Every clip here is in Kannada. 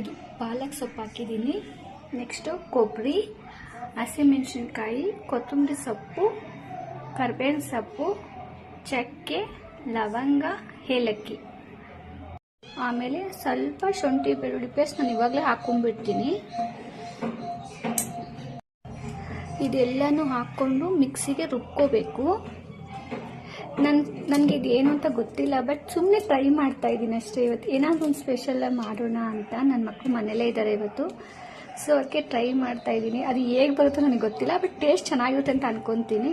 ಇದು ಪಾಲಕ್ ಸೊಪ್ಪು ಹಾಕಿದ್ದೀನಿ. ನೆಕ್ಸ್ಟು ಕೊಬ್ಬರಿ, ಹಸಿಮೆಣಸಿನ್ಕಾಯಿ, ಕೊತ್ತಂಬರಿ ಸೊಪ್ಪು, ಕರ್ಬೇವಿನ ಸೊಪ್ಪು, ಚಕ್ಕೆ, ಲವಂಗ, ಏಲಕ್ಕಿ. ಆಮೇಲೆ ಸ್ವಲ್ಪ ಶುಂಠಿ ಬೆಳ್ಳುಳ್ಳಿ ಪೇಸ್ಟ್ ನಾನು ಇವಾಗಲೇ ಹಾಕೊಂಡ್ಬಿಡ್ತೀನಿ. ಇದೆಲ್ಲನೂ ಹಾಕ್ಕೊಂಡು ಮಿಕ್ಸಿಗೆ ರುಬ್ಕೋಬೇಕು. ನನ್, ನನಗೆ ಇದು ಏನು ಅಂತ ಗೊತ್ತಿಲ್ಲ ಬಟ್ ಸುಮ್ಮನೆ ಟ್ರೈ ಮಾಡ್ತಾ ಇದ್ದೀನಿ ಅಷ್ಟೇ ಇವತ್ತು. ಏನಾದರೂ ಒಂದು ಸ್ಪೆಷಲ್ ಮಾಡೋಣ ಅಂತ ನನ್ನ ಮಕ್ಕಳು ಮನೇಲೇ ಇದ್ದಾರೆ ಇವತ್ತು. ಸೊ ಅದಕ್ಕೆ ಟ್ರೈ ಮಾಡ್ತಾ ಇದ್ದೀನಿ. ಅದು ಹೇಗೆ ಬರುತ್ತೋ ನನಗೆ ಗೊತ್ತಿಲ್ಲ ಬಟ್ ಟೇಸ್ಟ್ ಚೆನ್ನಾಗಿರುತ್ತೆ ಅಂತ ಅನ್ಕೊತೀನಿ.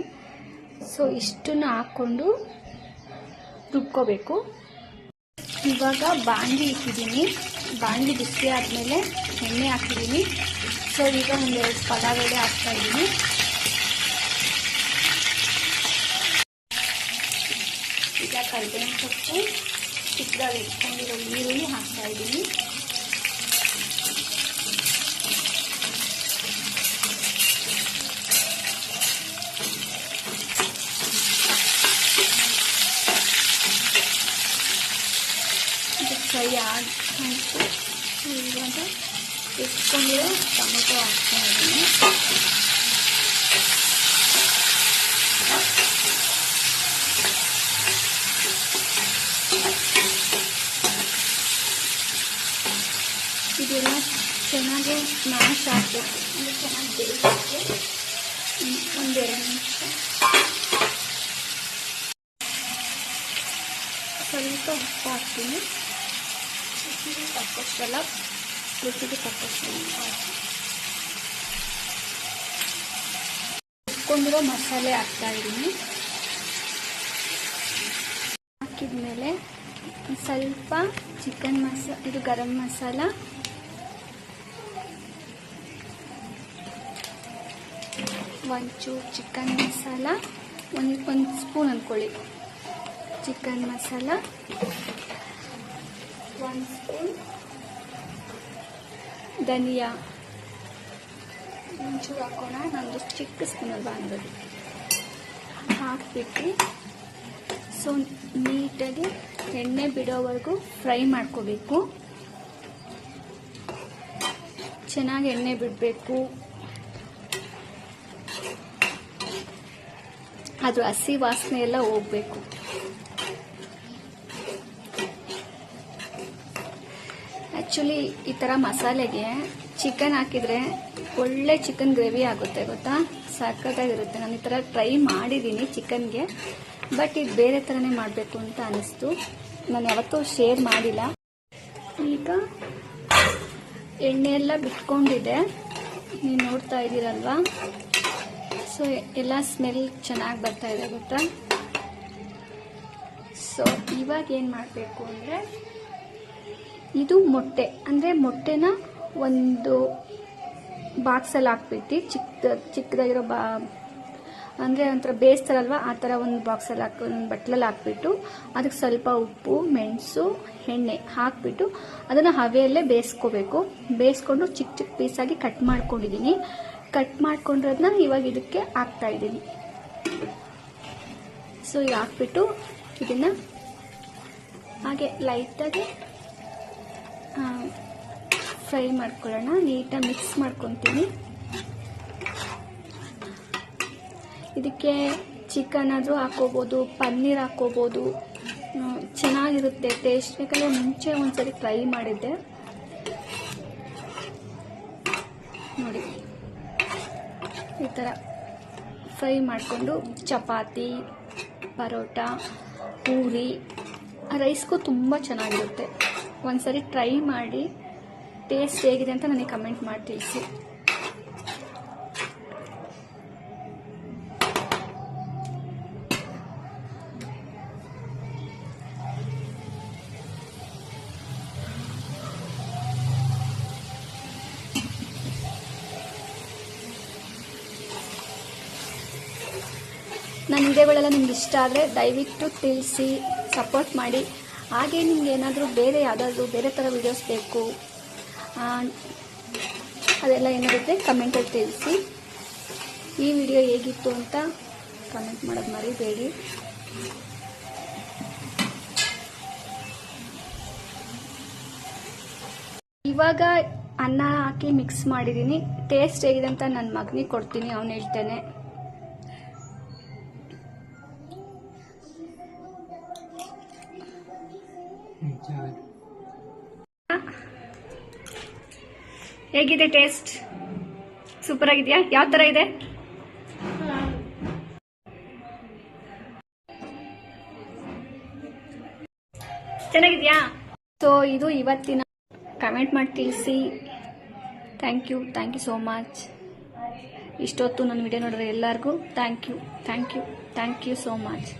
ಸೊ ಇಷ್ಟನ್ನು ಹಾಕ್ಕೊಂಡು ರುಬ್ಕೋಬೇಕು. ಇವಾಗ ಬಾಂಡಿ ಇಟ್ಟಿದ್ದೀನಿ. ಬಾಂಡಿ ಬಿಸಿ ಆದಮೇಲೆ ಎಣ್ಣೆ ಹಾಕಿದ್ದೀನಿ. ಸೊ ಈಗ ಒಂದೆರಡು ಹಾಕ್ತಾ ಎಲೆ ಹಾಕ್ತಾ ಇದ್ದೀನಿ ಈಗ ಕರಿಬೇವಿನ ಸೊಪ್ಪು ಚಿಕ್ಕದಾಗಿ ಇಟ್ಕೊಂಡಿರೋ ಈರುಳ್ಳಿ ಹಾಕ್ತಾ ಇದ್ದೀನಿ ಇದು ಫ್ರೈ ಆಗಿ ಇವಾಗ ಇಟ್ಕೊಂಡಿರೋ ಟೊಮೆಟೊ ಹಾಕ್ತಾ ಇದ್ದೀನಿ ಇದೆಲ್ಲ ಚೆನ್ನಾಗಿ ಸ್ಮ್ಯಾಶ್ ಆಗಬೇಕು ಅಂದರೆ ಚೆನ್ನಾಗಿ ಬೇಯಿಸಬೇಕು ಒಂದೆರಡು ನಿಮಿಷ. ಸ್ವಲ್ಪ ಉಪ್ಪು ಹಾಕ್ತೀನಿ. ರುಚಿಗೆ ತಕ್ಕಷ್ಟೆಲ್ಲ ರುಚಿಗೆ ತಕ್ಕಷ್ಟು ಹಾಕಿ ಇಟ್ಕೊಂಡಿರೋ ಮಸಾಲೆ ಹಾಕ್ತಾ ಇದ್ದೀನಿ. ಹಾಕಿದ್ಮೇಲೆ ಸ್ವಲ್ಪ ಚಿಕನ್ ಮಸ, ಇದು ಗರಂ ಮಸಾಲ ಒಂಚೂರು ಚಿಕನ್ ಮಸಾಲ, ಒಂದು ಒಂದು ಸ್ಪೂನ್ ಅಂದ್ಕೊಳ್ಳಿ ಚಿಕನ್ ಮಸಾಲ, ಒಂದು ಸ್ಪೂನ್. ಧನಿಯಾ. ಒಂಚೂರು ಹಾಕೋಣ, ನಂದು ಚಿಕ್ಕ ಸ್ಪೂನ್ ಅಲ್ವಾ ಅಂದದ್ದು. ಹಾಕ್ಬಿಟ್ಟು, ಸೊ ನೀಟಾಗಿ ಎಣ್ಣೆ ಬಿಡೋವರೆಗೂ ಫ್ರೈ ಮಾಡ್ಕೋಬೇಕು. ಚೆನ್ನಾಗಿ ಎಣ್ಣೆ ಬಿಡಬೇಕು. ಅದು ಹಸಿ ವಾಸನೆ ಎಲ್ಲ ಹೋಗ್ಬೇಕು. ಆ್ಯಕ್ಚುಲಿ ಈ ಥರ ಮಸಾಲೆಗೆ ಚಿಕನ್ ಹಾಕಿದರೆ ಒಳ್ಳೆ ಚಿಕನ್ ಗ್ರೇವಿ ಆಗುತ್ತೆ, ಗೊತ್ತಾ? ಸಕ್ಕತ್ತಾಗಿರುತ್ತೆ ನಾನು ಈ ಥರ ಟ್ರೈ ಮಾಡಿದ್ದೀನಿ ಚಿಕನ್ಗೆ ಬಟ್ ಇದು ಬೇರೆ ಥರನೇ ಮಾಡಬೇಕು ಅಂತ ಅನಿಸ್ತು. ನಾನು ಯಾವತ್ತೂ ಶೇರ್ ಮಾಡಿಲ್ಲ. ಈಗ ಎಣ್ಣೆ ಎಲ್ಲ ಬಿಟ್ಕೊಂಡಿದೆ ನೀವು ನೋಡ್ತಾ ಇದ್ದೀರಲ್ವಾ? ಸೊ ಎಲ್ಲ ಸ್ಮೆಲ್ ಚೆನ್ನಾಗಿ ಬರ್ತಾ ಇದೆ, ಗೊತ್ತಾ? ಸೊ ಇವಾಗ ಏನು ಮಾಡಬೇಕು ಅಂದರೆ, ಇದು ಮೊಟ್ಟೆ. ಅಂದರೆ ಮೊಟ್ಟೆನ ಒಂದು ಬಾಕ್ಸಲ್ಲಿ ಹಾಕ್ಬಿಟ್ಟು ಚಿಕ್ಕ ಚಿಕ್ಕದಾಗಿರೋ ಬಾ, ಅಂದರೆ ಒಂಥರ ಬೇಯಿಸ್ತಾರಲ್ವ ಆ ಥರ ಒಂದು ಬಾಕ್ಸಲ್ಲಿ ಹಾಕಿ, ಒಂದು ಬಟ್ಲಲ್ಲಿ ಹಾಕ್ಬಿಟ್ಟು, ಅದಕ್ಕೆ ಸ್ವಲ್ಪ ಉಪ್ಪು, ಮೆಣಸು, ಎಣ್ಣೆ ಹಾಕ್ಬಿಟ್ಟು, ಅದನ್ನು ಹವೆಯಲ್ಲೇ ಬೇಯಿಸ್ಕೋಬೇಕು. ಬೇಯಿಸ್ಕೊಂಡು ಚಿಕ್ಕ ಚಿಕ್ಕ ಪೀಸಾಗಿ ಕಟ್ ಮಾಡ್ಕೊಂಡಿದ್ದೀನಿ. ಕಟ್ ಮಾಡ್ಕೊಂಡಿರೋದನ್ನ ಇವಾಗ ಇದಕ್ಕೆ ಹಾಕ್ತಾ ಇದ್ದೀನಿ. ಸೊ ಈಗ ಹಾಕ್ಬಿಟ್ಟು ಇದನ್ನು ಹಾಗೆ ಲೈಟಾಗಿ ಫ್ರೈ ಮಾಡ್ಕೊಳ್ಳೋಣ. ನೀಟಾಗಿ ಮಿಕ್ಸ್ ಮಾಡ್ಕೊತೀನಿ. ಇದಕ್ಕೆ ಚಿಕನ್ ಆದರೂ ಹಾಕೋಬೋದು ಪನ್ನೀರ್ ಹಾಕೋಬೋದು ಚೆನ್ನಾಗಿರುತ್ತೆ. ಟೇಸ್ಟ್ ಬೇಕಾದ್ರೆ ಮುಂಚೆ ಒಂದ್ಸರಿ ಟ್ರೈ ಮಾಡಿದ್ದೆ ನೋಡಿ ಈ ಥರ ಫ್ರೈ ಮಾಡಿಕೊಂಡು ಚಪಾತಿ, ಪರೋಟ, ಪೂರಿ, ರೈಸ್ಗೂ ತುಂಬ ಚೆನ್ನಾಗಿರುತ್ತೆ. ಒಂದ್ಸರಿ ಟ್ರೈ ಮಾಡಿ, ಟೇಸ್ಟ್ ಹೇಗಿದೆ ಅಂತ ನನಗೆ ಕಮೆಂಟ್ ಮಾಡಿ ತಿಳಿಸಿ. ನನ್ನ ವಿಡಿಯೋಗಳೆಲ್ಲ ನಿಮ್ಗೆ ಇಷ್ಟ ಆದರೆ ದಯವಿಟ್ಟು ತಿಳಿಸಿ ಸಪೋರ್ಟ್ ಮಾಡಿ. ಹಾಗೆ ನಿಮ್ಗೆ ಏನಾದರೂ ಬೇರೆ ಯಾವುದಾದ್ರೂ ಬೇರೆ ಥರ ವಿಡಿಯೋಸ್ ಬೇಕು ಅದೆಲ್ಲ ಏನಾಗುತ್ತೆ ಕಮೆಂಟಲ್ಲಿ ತಿಳಿಸಿ. ಈ ವಿಡಿಯೋ ಹೇಗಿತ್ತು ಅಂತ ಕಮೆಂಟ್ ಮಾಡೋದು ಮರಿಬೇಡಿ. ಇವಾಗ ಅನ್ನ ಹಾಕಿ ಮಿಕ್ಸ್ ಮಾಡಿದ್ದೀನಿ. ಟೇಸ್ಟ್ ಹೇಗಿದೆ ಅಂತ ನನ್ನ ಮಗನಿಗೆ ಕೊಡ್ತೀನಿ, ಅವನು ಹೇಳ್ತೇನೆ. ಹೇಗಿದೆ ಟೇಸ್ಟ್ ಸೂಪರ್ ಆಗಿದೆಯಾ? ಯಾವ ತರ ಇದೆ? ಚೆನ್ನಾಗಿದ್ಯಾ? ಸೊ ಇದು ಇವತ್ತಿನ ಕಮೆಂಟ್ ಮಾಡಿ ತಿಳಿಸಿ. Thank you thank you so much ಇಷ್ಟೊತ್ತು ನನ್ನ ವಿಡಿಯೋ ನೋಡಿದ್ರೆ ಎಲ್ಲರಿಗೂ thank you thank you thank you so much